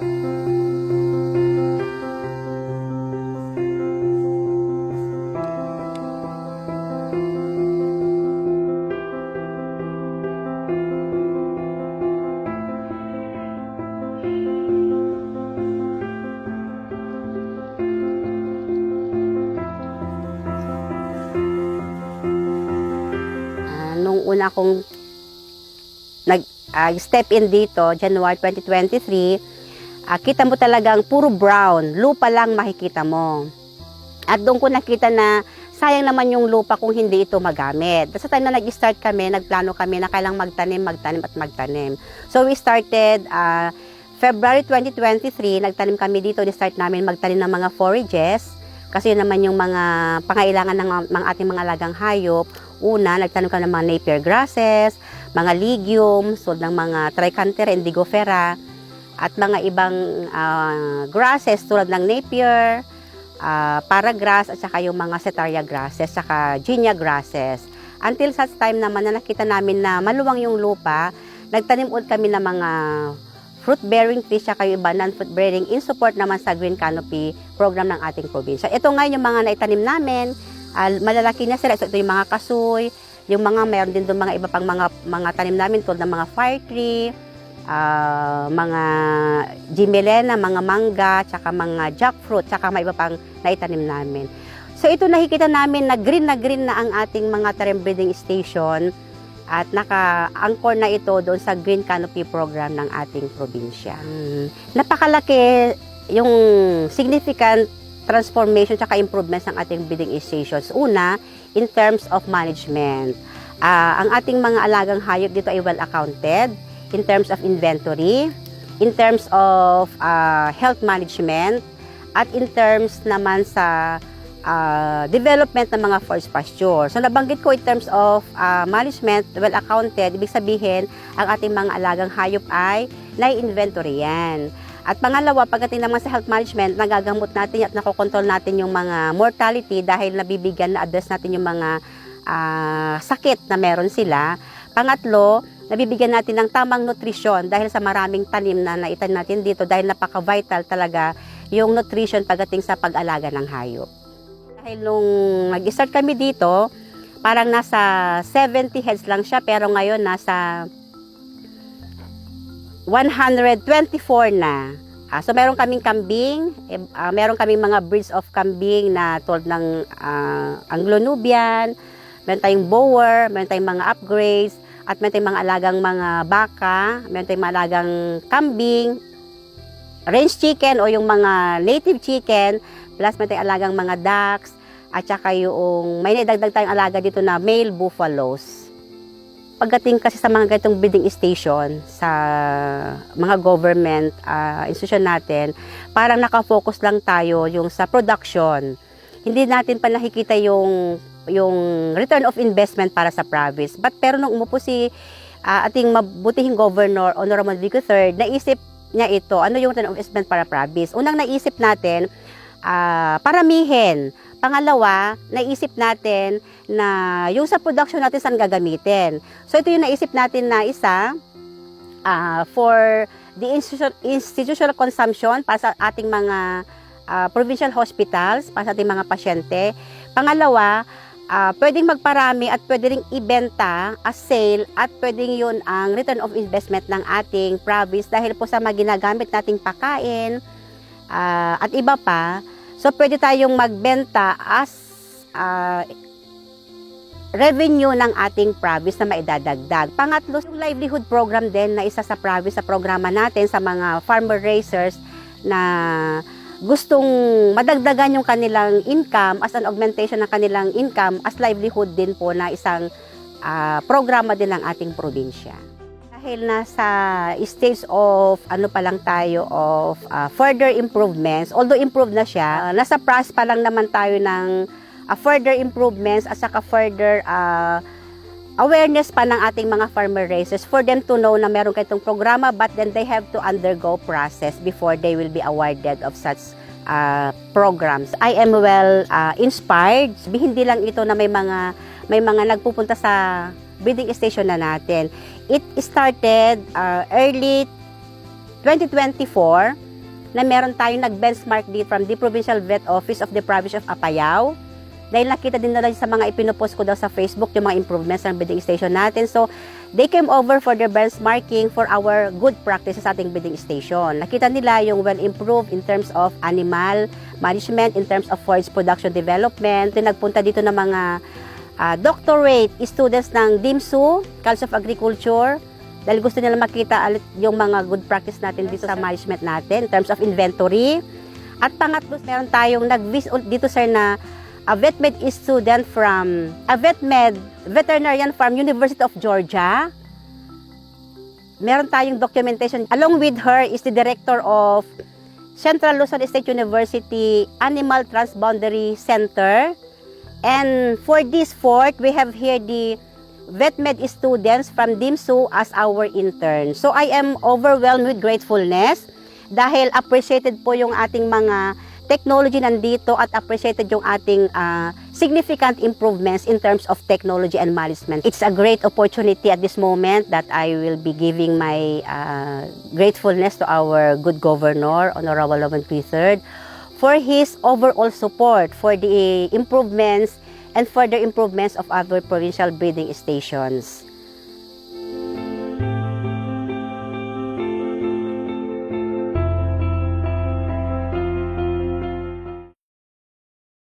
Ah, una kong nag ah, step in dito, January 2023, ah, kita mo talagang puro brown, lupa lang makikita mo. At doon ko nakita na sayang naman yung lupa kung hindi ito magamit. Sa time na nag-start kami, nagplano kami na kailang magtanim, magtanim at magtanim. So we started ah, February 2023, nagtanim kami dito, ni-start namin magtanim ng mga forages. Kasi yun naman yung mga pangailangan ng mga, ating mga alagang hayop. Una, nagtanim kami ng mga napier grasses, mga legumes, so ng mga trichantera, indigofera, at mga ibang ah, grasses tulad ng napier, ah, paragrass, at saka yung mga setaria grasses, saka ginia grasses. Until such time naman na nakita namin na maluwang yung lupa, nagtanim ulit kami ng mga fruit-bearing trees saka yung iba non-fruit bearing in support naman sa green canopy program ng ating probinsya. Ito nga yung mga naitanim namin, ah, malalaki na sila. So, ito yung mga kasoy, yung mga mayroon din doon mga iba pang mga mga tanim namin tulad ng mga fire tree, ah, mga gimelena, mga mangga, tsaka mga jackfruit, tsaka may iba pang naitanim namin. So ito nakikita namin na green na green na ang ating mga term breeding station at naka-anchor na ito doon sa Green Canopy program ng ating probinsya. Mm, Napakalaki yung significant transformation tsaka improvements ng ating breeding stations. Una, in terms of management. Ah, ang ating mga alagang hayop dito ay well accounted in terms of inventory, in terms of ah, health management, at in terms naman sa ah, development ng mga forest pasture. So nabanggit ko in terms of ah, management, well accounted, ibig sabihin ang ating mga alagang hayop ay nai-inventory yan. At pangalawa, pagdating naman sa health management, nagagamot natin at nakokontrol natin yung mga mortality dahil nabibigyan na address natin yung mga ah, sakit na meron sila. Pangatlo, nabibigyan natin ng tamang nutrisyon dahil sa maraming tanim na naitanim natin dito dahil napaka-vital talaga yung nutrition pagdating sa pag-alaga ng hayop. Dahil nung nag-start kami dito, parang nasa 70 heads lang siya pero ngayon nasa 124 na. Ah, so meron kaming kambing, ah, meron kaming mga breeds of kambing na tulad ng ah, Anglo-Nubian, meron tayong bower, meron tayong mga upgrades, at meron tayong mga alagang mga baka, meron tayong mga alagang kambing, range chicken o yung mga native chicken, plus meron tayong alagang mga ducks, at saka yung may naidagdag tayong alaga dito na male buffaloes. Pagdating kasi sa mga ganitong breeding station sa mga government ah, institution natin, parang nakafocus lang tayo yung sa production. Hindi natin pa nakikita yung yung return of investment para sa province. But pero nung umupo si ah, ating mabutihing governor, Honorable Vico III, naisip niya ito, ano yung return of investment para province. Unang naisip natin, ah, paramihin. Pangalawa, naisip natin na yung sa production natin saan gagamitin. So ito yung naisip natin na isa ah, for the institution, institutional consumption para sa ating mga ah, provincial hospitals, para sa ating mga pasyente. Pangalawa, ah, pwedeng magparami at pwede ring ibenta as sale at pwedeng yun ang return of investment ng ating province dahil po sa mga ginagamit nating pakain ah, at iba pa. So, pwede tayong magbenta as ah, revenue ng ating province na maidadagdag. Pangatlo, yung livelihood program din na isa sa province sa programa natin sa mga farmer raisers na gustong madagdagan yung kanilang income as an augmentation ng kanilang income as livelihood din po na isang ah, programa din ng ating probinsya. Dahil nasa stage of ano pa lang tayo of ah, further improvements, although improved na siya, ah, nasa process pa lang naman tayo ng ah, further improvements at saka further ah, awareness pa ng ating mga farmer raisers for them to know na meron kayong programa but then they have to undergo process before they will be awarded of such ah, programs. I am well ah, inspired. Hindi lang ito na may mga may mga nagpupunta sa breeding station na natin. It started ah, early 2024 na meron tayong nag-benchmark dito from the Provincial Vet Office of the Province of Apayao. Dahil nakita din nila sa mga ipinopost ko daw sa Facebook yung mga improvements ng bidding station natin. So, they came over for their benchmarking for our good practices sa ating bidding station. Nakita nila yung well improved in terms of animal management, in terms of forage production development. Nagpunta dito ng mga ah, doctorate students ng DIMSU, College of Agriculture, dahil gusto nila makita yung mga good practice natin dito sa management natin in terms of inventory. At pangatlo, meron tayong nag-visit dito sir na a vetmed student from a vetmed veterinarian from University of Georgia. Meron tayong documentation. Along with her is the director of Central Luzon State University Animal Transboundary Center. And for this fourth, we have here the VetMed students from DIMSU as our intern. So I am overwhelmed with gratefulness dahil appreciated po yung ating mga technology nandito at appreciated yung ating ah, significant improvements in terms of technology and management. It's a great opportunity at this moment that I will be giving my ah, gratefulness to our good governor, Honorable Loman III, for his overall support for the improvements and further improvements of our provincial breeding stations.